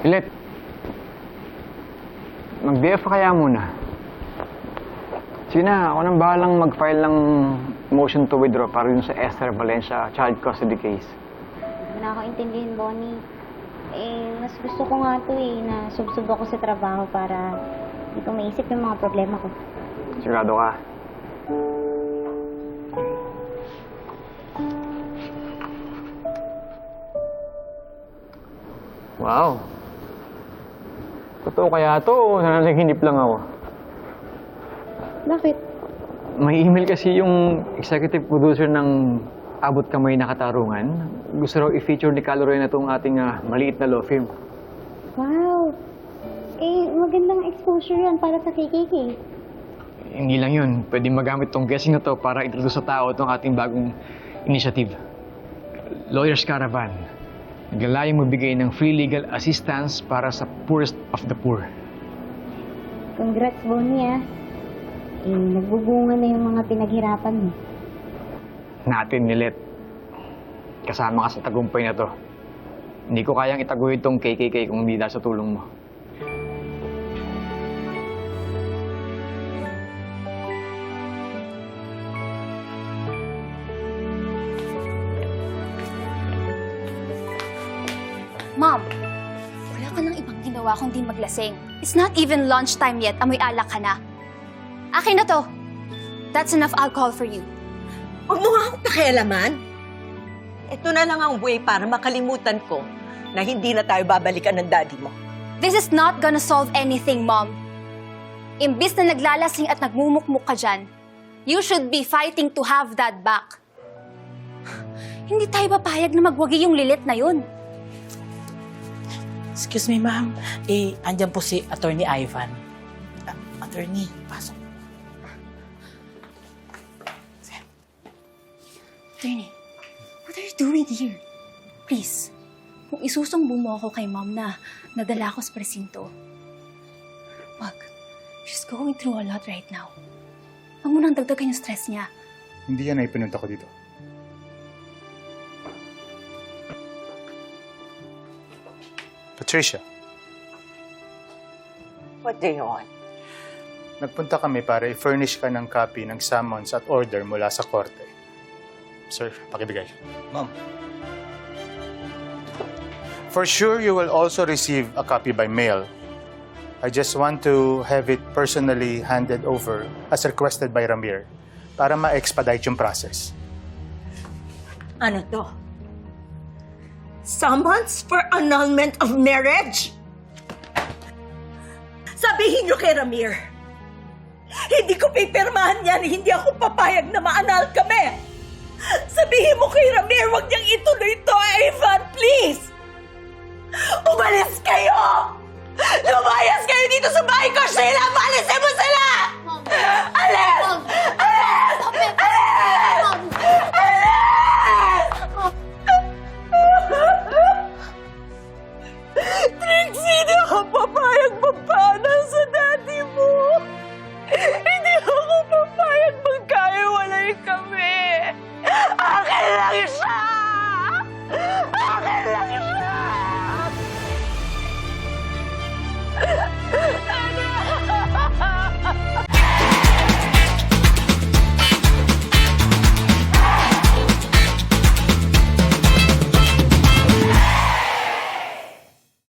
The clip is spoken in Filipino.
Pilit. Mag-BF ka kaya muna. Sina, ako nang bahalang mag-file ng motion to withdraw para dun sa Esther Valencia child custody case. Hindi na ako intindihin, Bonnie. Eh, mas gusto ko nga to eh, na subsub ako sa trabaho para hindi ko maisip yung mga problema ko. Sigurado ka. Wow. Totoo kaya to nananaginip lang ako? Bakit? May email kasi yung executive producer ng Abot Kamay na Katarungan. Gusto raw i-feature ni Calorie na itong ating ah, maliit na law firm. Wow! Eh, magandang exposure yan para sa KKK. Hindi lang yun. Pwede magamit tong guessing na to para introduce sa tao itong ating bagong initiative. Lawyers Caravan. Naglalayong magbigay ng free legal assistance para sa poorest of the poor. Congrats, Bonnie ah. Eh, nagbubunga na yung mga pinaghirapan mo. Natin nilit. Kasama ka sa tagumpay na to. Hindi ko kayang itaguhin tong KKK kung hindi dahil sa tulong mo. Mom, wala ka nang ibang ginawa kundi maglasing. It's not even lunchtime yet, amoy alak ka na. Akin na to. That's enough alcohol for you. Huwag mo nga akong pakialaman. Ito na lang ang way para makalimutan ko na hindi na tayo babalikan ng daddy mo. This is not gonna solve anything, Mom. Imbis na naglalasing at nagmumukmuk ka dyan, you should be fighting to have that back. Hindi tayo papayag na magwagi yung lilit na yun. Excuse me, ma'am. Eh, andyan po si Attorney Ivan. Ah, attorney, pasok. Attorney, what are you doing here? Please, kung isusumbong mo ako kay mom na nadala ko sa presinto, wag. She's going through a lot right now. Huwag mo nang dagdagan yung stress niya. Hindi yan ay pinunta ko dito. Patricia, What do you want? nagpunta kami para i-furnish ka ng copy ng summons at order mula sa korte. Sir, pakibigay. Ma'am, For sure, you will also receive a copy by mail. I just want to have it personally handed over as requested by Ramir para ma-expedite yung process. Ano to? summons for annulment of marriage? Sabihin niyo kay Ramir, hindi ko pipirmahan yan, hindi ako papayag na maanal kami. Sabihin mo kay Ramir, huwag niyang ituloy to, Ivan, please! Umalis kayo! Lumayas kayo dito sa bahay ko, Sheila! Maalisin mo sila! papayag magpaanan sa daddy mo.